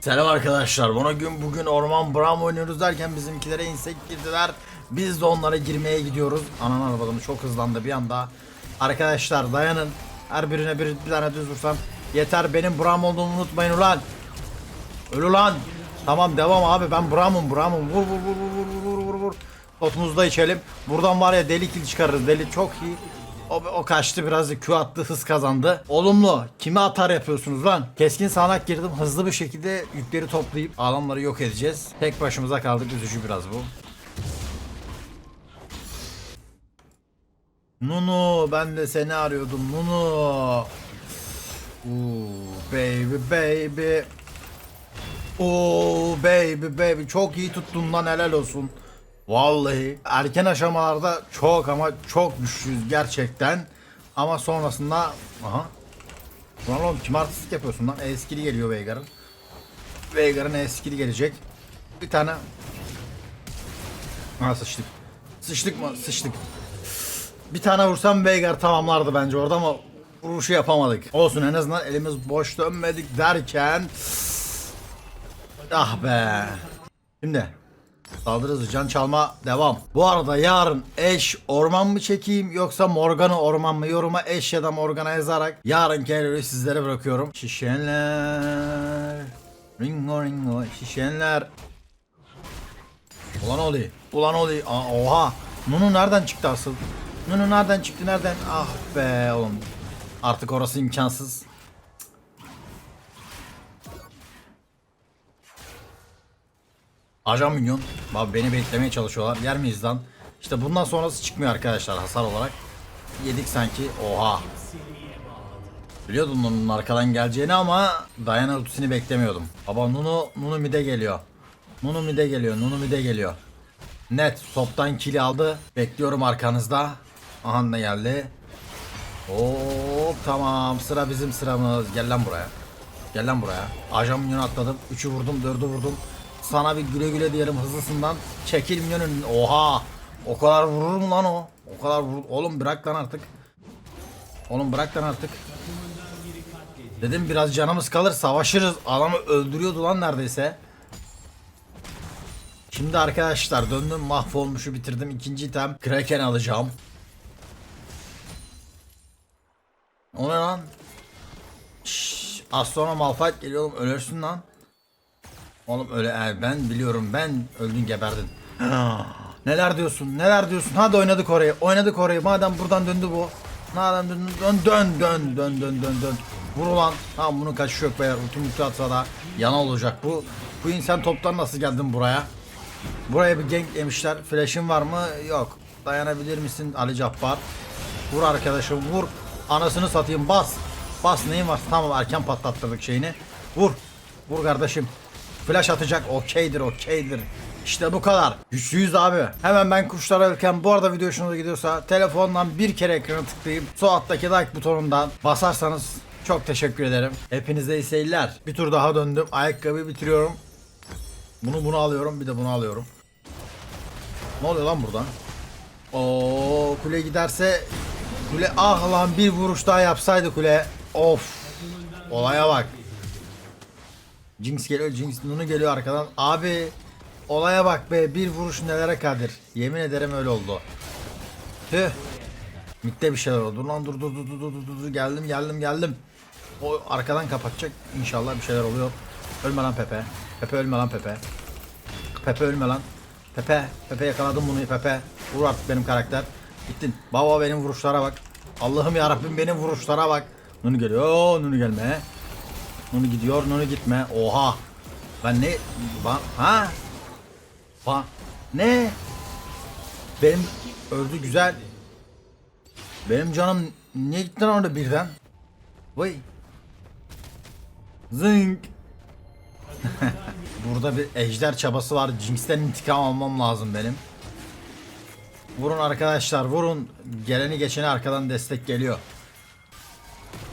Selam arkadaşlar. Buna gün bugün Orman Bram oynuyoruz derken bizimkilere insek girdiler. Biz de onlara girmeye gidiyoruz. Anan arabalarım çok hızlandı bir anda. Arkadaşlar dayanın. Her birine bir, bir tane düz vursam yeter. Benim Bram olduğumu unutmayın ulan. Öl ulan. Tamam devam abi ben Bram'ım Bram'ım. Vur vur vur vur vur vur vur vur. Totumuzu da içelim. Buradan var ya deli kill çıkarırız. Deli çok iyi. O, o kaçtı biraz Q attı hız kazandı. Olumlu. Kime atar yapıyorsunuz lan? Keskin sağanak girdim. Hızlı bir şekilde yükleri toplayıp alanları yok edeceğiz. Tek başımıza kaldık. Üzücü biraz bu. Nunu ben de seni arıyordum Nunu. Ooh, baby baby. Oo baby baby çok iyi tuttun lan helal olsun. Vallahi erken aşamalarda çok ama çok güçlüyüz gerçekten. Ama sonrasında aha. Lan oğlum kim artistik yapıyorsun lan? Eskili geliyor Veigar'ın. Veigar'ın eskili gelecek. Bir tane Ha sıçtık. Sıçtık mı? Sıçtık. Bir tane vursam Veigar tamamlardı bence orada ama vuruşu yapamadık. Olsun en azından elimiz boş dönmedik derken Ah be. Şimdi saldırı hızı can çalma devam. Bu arada yarın eş orman mı çekeyim yoksa Morgana orman mı yoruma eş ya da Morgana yazarak yarın kelleri sizlere bırakıyorum. Şişenler. Ringo ringo şişenler. Ulan Oli. Ulan Oli. Aa, oha. Nunu nereden çıktı asıl? Nunu nereden çıktı nereden? Ah be oğlum. Artık orası imkansız. Ajan minyon. Abi beni beklemeye çalışıyorlar. Yer miyiz lan? İşte bundan sonrası çıkmıyor arkadaşlar hasar olarak. Yedik sanki. Oha. Biliyordum Nunu'nun arkadan geleceğini ama Diana ultisini beklemiyordum. Baba Nunu, Nunu mide geliyor. Nunu mide geliyor, Nunu mide geliyor. Net, toptan kill aldı. Bekliyorum arkanızda. Aha da geldi. Hop tamam sıra bizim sıramız. Gel lan buraya. Gel lan buraya. Ajan minyonu atladım. 3'ü vurdum 4'ü vurdum. Sana bir güle güle diyelim hızlısından. Çekil. Oha. O kadar vurur mu lan o? O kadar vurur. Oğlum bırak lan artık. Oğlum bırak lan artık. Dedim biraz canımız kalır savaşırız. Adamı öldürüyordu lan neredeyse. Şimdi arkadaşlar döndüm mahvolmuşu bitirdim. İkinci item Kraken alacağım. O ne lan? Şşş, az sonra Malphite geliyor oğlum ölürsün lan. Oğlum öyle e, ben biliyorum ben öldün geberdin. neler diyorsun neler diyorsun hadi oynadık orayı oynadık orayı madem buradan döndü bu. Madem dön dön dön dön dön dön dön dön. Vur ulan. Tamam bunun kaçışı yok beyler. Ultim ulti atsa da yana olacak bu. Bu insan toptan nasıl geldin buraya? Buraya bir gank yemişler. Flash'in var mı? Yok. Dayanabilir misin Ali Cabbar? Vur arkadaşım vur. Anasını satayım bas. Bas neyin var? Tamam erken patlattırdık şeyini. Vur. Vur kardeşim. Flash atacak. Okeydir okeydir. İşte bu kadar. Güçlüyüz abi. Hemen ben kuşlara alırken bu arada video hoşunuza gidiyorsa telefondan bir kere ekranı tıklayıp sol alttaki like butonundan basarsanız çok teşekkür ederim. Hepinize iyi seyirler. Bir tur daha döndüm. Ayakkabıyı bitiriyorum. Bunu bunu alıyorum bir de bunu alıyorum. Ne oluyor lan buradan? Oo kule giderse kule ah lan bir vuruş daha yapsaydı kule. Of. Olaya bak. Jinx geliyor, Jinx Nunu geliyor arkadan. Abi olaya bak be bir vuruş nelere kadir. Yemin ederim öyle oldu. Tüh. Mitte bir şeyler oldu. Lan dur dur dur dur dur dur dur geldim geldim geldim. O arkadan kapatacak. İnşallah bir şeyler oluyor. Ölme lan Pepe. Pepe ölme lan Pepe. Pepe ölme lan. Pepe. Pepe yakaladım bunu Pepe. Vur artık benim karakter. Gittin. Baba benim vuruşlara bak. Allah'ım ya Rabbim benim vuruşlara bak. Nunu geliyor. Nunu gelme. Nunu gidiyor. Nunu gitme. Oha. Ben ne? Ba ha? Ba ne? Benim öldü güzel. Benim canım niye gitti lan orada birden? Vay. Zınk. Burada bir ejder çabası var. Jinx'ten intikam almam lazım benim. Vurun arkadaşlar vurun. Geleni geçeni arkadan destek geliyor.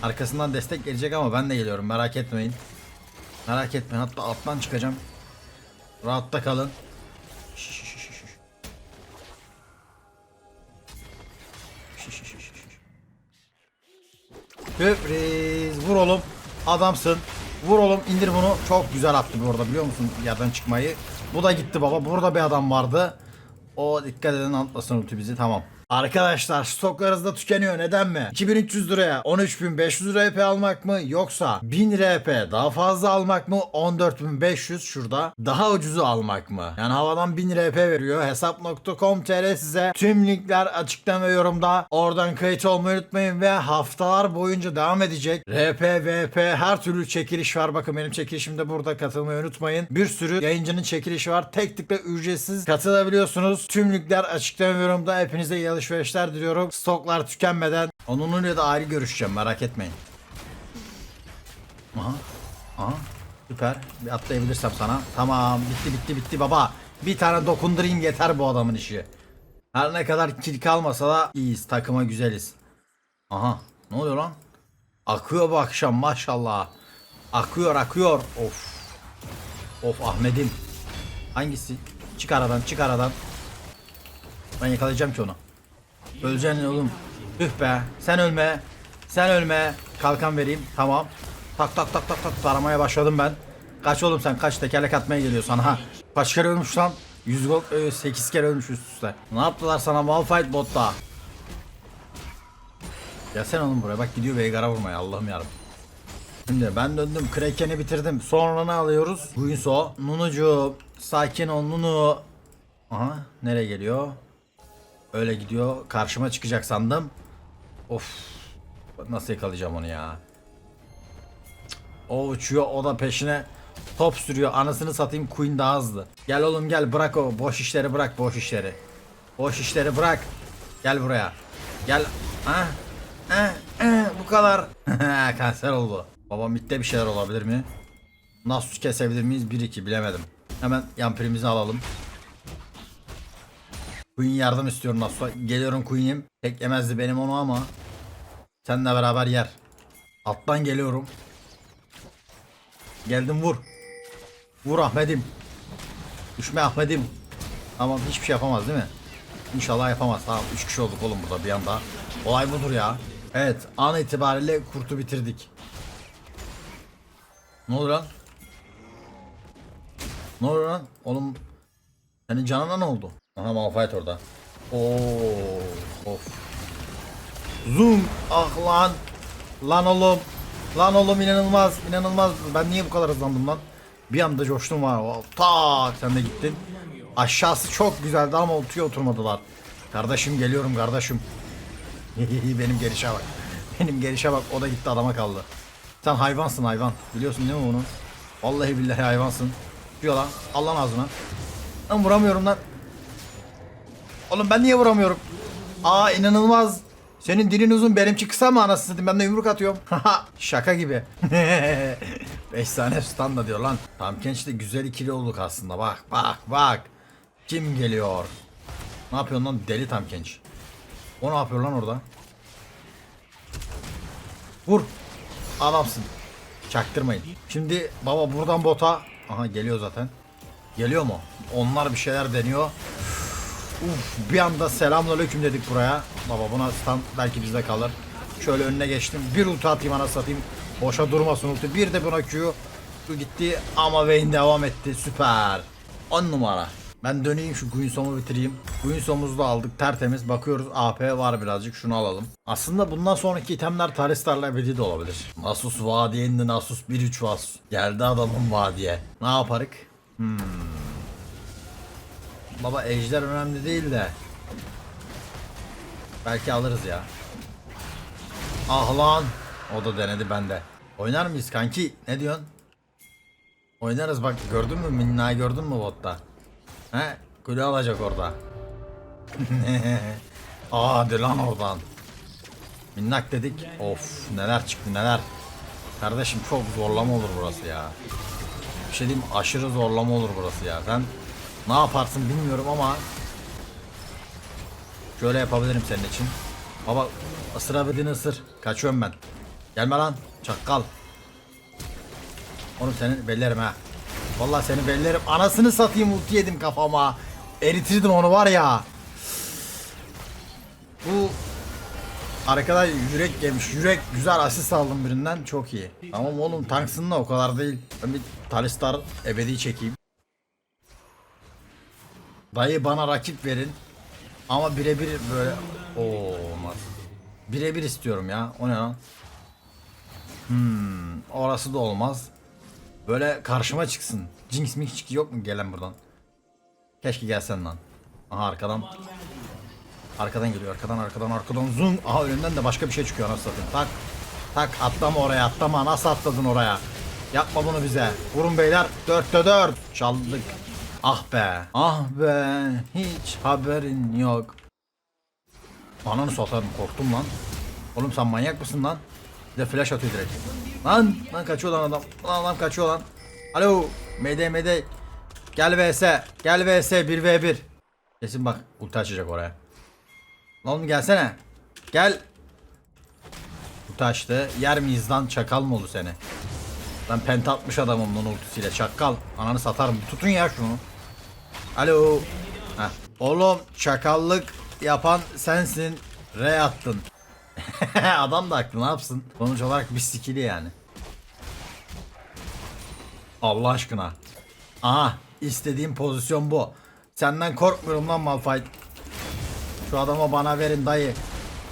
Arkasından destek gelecek ama ben de geliyorum merak etmeyin. Merak etmeyin hatta alttan çıkacağım. Rahatta kalın. Sürpriz. Vur oğlum. Adamsın. Vur oğlum indir bunu. Çok güzel attı bu arada biliyor musun yerden çıkmayı. Bu da gitti baba. Burada bir adam vardı. O dikkat edin atlasın ulti bizi tamam. Arkadaşlar stoklarınız da tükeniyor neden mi? 2300 liraya 13500 RP almak mı yoksa 1000 RP daha fazla almak mı 14500 şurada daha ucuzu almak mı? Yani havadan 1000 RP veriyor. Hesap.com.tr size tüm linkler açıklama yorumda. Oradan kayıt olmayı unutmayın ve haftalar boyunca devam edecek RP VP her türlü çekiliş var. Bakın benim çekilişimde burada katılmayı unutmayın. Bir sürü yayıncının çekilişi var. Tek tıkla ücretsiz katılabiliyorsunuz. Tüm linkler açıklama yorumda. Hepinize iyi alışverişler diliyorum stoklar tükenmeden onunla da ayrı görüşeceğim merak etmeyin Aha. Aha. Süper. Bir atlayabilirsem sana. Tamam. Bitti bitti bitti baba. Bir tane dokundurayım yeter bu adamın işi. Her ne kadar kill kalmasa da iyiyiz. Takıma güzeliz. Aha. Ne oluyor lan? Akıyor bu akşam maşallah. Akıyor akıyor. Of. Of Ahmet'im. Hangisi? Çık aradan çık aradan. Ben yakalayacağım ki onu. Öleceksin oğlum. Tüh be. Sen ölme. Sen ölme. Kalkan vereyim. Tamam. Tak tak tak tak tak taramaya başladım ben. Kaç oğlum sen kaç tekerlek atmaya geliyorsun ha. Kaç kere ölmüş lan? 100 gol 8 kere ölmüş üst üste. Ne yaptılar sana Malphite botta? Gelsene oğlum buraya bak gidiyor Veigar'a vurmaya Allah'ım yarabbim. Şimdi ben döndüm Kraken'i bitirdim. Sonra ne alıyoruz? Guinso. Nunucu. Sakin ol Nunu. Aha nereye geliyor? Öyle gidiyor. Karşıma çıkacak sandım. Of. Nasıl yakalayacağım onu ya? O uçuyor o da peşine top sürüyor. Anasını satayım Queen daha hızlı. Gel oğlum gel bırak o boş işleri bırak boş işleri. Boş işleri bırak. Gel buraya. Gel. Ha? Ha? Ha? Bu kadar. Kanser oldu. Baba mitte bir şeyler olabilir mi? Nasus kesebilir miyiz? 1-2 bilemedim. Hemen yampirimizi alalım. Queen yardım istiyorum Nasus'a. Geliyorum Queen'im. Tek yemezdi benim onu ama. Seninle beraber yer. Alttan geliyorum. Geldim vur. Vur Ahmet'im. Düşme Ahmet'im. Tamam hiçbir şey yapamaz değil mi? İnşallah yapamaz. Tamam 3 kişi olduk oğlum burada bir anda. Olay budur ya. Evet an itibariyle kurtu bitirdik. Ne olur lan? Ne olur lan? Oğlum senin canına ne oldu? Aha Malphite orada. Oo, of. Zoom. Ah lan. Lan oğlum. Lan oğlum inanılmaz. inanılmaz. Ben niye bu kadar hızlandım lan? Bir anda coştum var. Tak sen de gittin. Aşağısı çok güzeldi ama ultiye oturmadılar. Kardeşim geliyorum kardeşim. Benim gelişe bak. Benim gelişe bak. O da gitti adama kaldı. Sen hayvansın hayvan. Biliyorsun değil mi bunu? Vallahi billahi hayvansın. Diyor lan. al lan ağzına. Lan vuramıyorum lan. Oğlum ben niye vuramıyorum? Aa inanılmaz. Senin dilin uzun benimki kısa mı anasını ben de yumruk atıyorum. Şaka gibi. 5 tane stun da diyor lan. Tam genç de güzel ikili olduk aslında bak bak bak. Kim geliyor? Ne yapıyorsun lan deli tam genç. O ne yapıyor lan orada? Vur. Adamsın. Çaktırmayın. Şimdi baba buradan bota. Aha geliyor zaten. Geliyor mu? Onlar bir şeyler deniyor. Uf, bir anda selamünaleyküm dedik buraya. Baba buna stand belki bizde kalır. Şöyle önüne geçtim. Bir ulti atayım ana satayım. Boşa durmasın ulti. Bir de buna Q. Gitti ama Vayne devam etti. Süper. 10 numara. Ben döneyim şu Guinsom'u bitireyim. Guinsom'umuzu da aldık tertemiz. Bakıyoruz AP var birazcık şunu alalım. Aslında bundan sonraki itemler Taristar'la ebedi de olabilir. Nasus Vadiye indi Nasus 1-3 Vas. Geldi adamın Vadiye. Ne yaparık? Hmm. Baba ejder önemli değil de. Belki alırız ya. Ah lan. O da denedi bende. Oynar mıyız kanki? Ne diyorsun? Oynarız bak gördün mü Minna'yı gördün mü botta? He? Kule alacak orada. Aa hadi lan oradan. Minnak dedik. Of neler çıktı neler. Kardeşim çok zorlama olur burası ya. Bir şey diyeyim aşırı zorlama olur burası ya. Sen ne yaparsın bilmiyorum ama Şöyle yapabilirim senin için. Baba ısırabildiğini ısır. Kaçıyorum ben. Gelme lan çakal. Oğlum senin bellerim ha. Vallahi seni bellerim. Anasını satayım ulti yedim kafama. Eritirdim onu var ya. Bu Arkadan yürek yemiş. Yürek güzel asist aldım birinden. Çok iyi. Tamam oğlum tanksın da o kadar değil. Ben bir Talistar ebedi çekeyim. Dayı bana rakip verin. Ama birebir böyle Oo, olmaz. Birebir istiyorum ya. O ne lan? Hmm, orası da olmaz. Böyle karşıma çıksın. Jinx mi hiç yok mu gelen buradan? Keşke gelsen lan. Aha arkadan. Arkadan geliyor arkadan arkadan arkadan zoom. Aha önünden de başka bir şey çıkıyor nasıl satayım. Tak. Tak atlama oraya atlama. Nasıl atladın oraya? Yapma bunu bize. Vurun beyler. Dörtte dört. Çaldık. Ah be. Ah be. Hiç haberin yok. Ananı satarım korktum lan. Oğlum sen manyak mısın lan? Bir de flash atıyor direkt. Lan lan kaçıyor lan adam. Lan adam kaçıyor lan. Alo. Mede mede. Gel vs. Gel vs 1v1. Kesin bak ulti açacak oraya. Lan oğlum gelsene. Gel. Ulti açtı. Yer miyiz lan çakal mı oldu seni? Ben penta atmış adamım lan ultisiyle çakal. Ananı satarım. Tutun ya şunu. Alo. Heh. Oğlum çakallık yapan sensin. R attın. Adam da haklı ne yapsın? Sonuç olarak bir skill'i yani. Allah aşkına. Aha istediğim pozisyon bu. Senden korkmuyorum lan Malphite. Şu adamı bana verin dayı.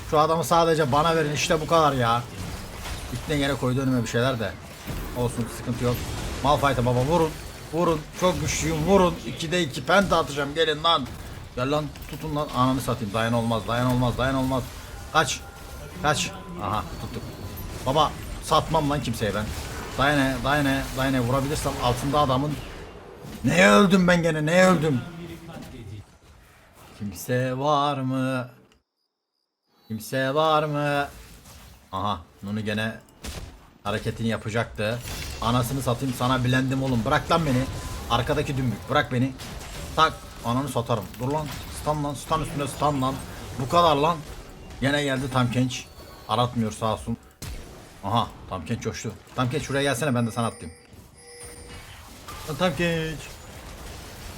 Şu adamı sadece bana verin işte bu kadar ya. İpne yere koydu önüme bir şeyler de. Olsun sıkıntı yok. Malphite'a baba vurun. Vurun. Çok güçlüyüm vurun. 2'de 2 penta atacağım gelin lan. Gel lan tutun lan. Ananı satayım. Dayan olmaz dayan olmaz dayan olmaz. Kaç. Kaç. Aha tuttuk. Baba satmam lan kimseye ben. Dayane dayane dayane vurabilirsem altında adamın. Neye öldüm ben gene neye öldüm. Kimse var mı? Kimse var mı? Aha Nunu gene hareketini yapacaktı. Anasını satayım sana bilendim oğlum. Bırak lan beni. Arkadaki dümbük bırak beni. Tak ananı satarım. Dur lan. Stun lan. Stun üstüne stun lan. Bu kadar lan. Gene geldi tam genç. Aratmıyor sağ olsun. Aha tam genç coştu. Tam genç şuraya gelsene ben de sana atlayayım. Tam genç.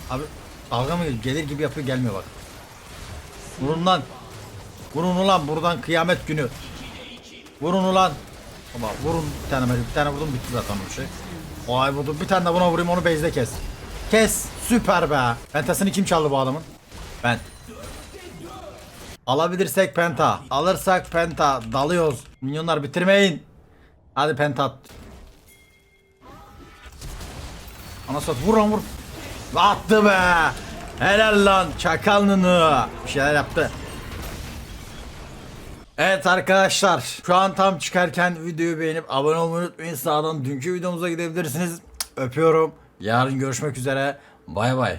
Abi dalga mı geliyor? Gelir gibi yapıyor gelmiyor bak. Vurun lan. Vurun ulan buradan kıyamet günü. Vurun ulan. Ama vurun bir tane bir tane vurdum bitti zaten o şey. Vay vurdum bir tane de buna vurayım onu base'de kes. Kes süper be. Pentasını kim çaldı bu adamın? Ben. Alabilirsek penta. Alırsak penta. Dalıyoruz. Minyonlar bitirmeyin. Hadi penta at. Anasat vur lan vur. Attı be. Helal lan çakalını. Bir şeyler yaptı. Evet arkadaşlar şu an tam çıkarken videoyu beğenip abone olmayı unutmayın. Sağdan dünkü videomuza gidebilirsiniz. Öpüyorum. Yarın görüşmek üzere. Bay bay.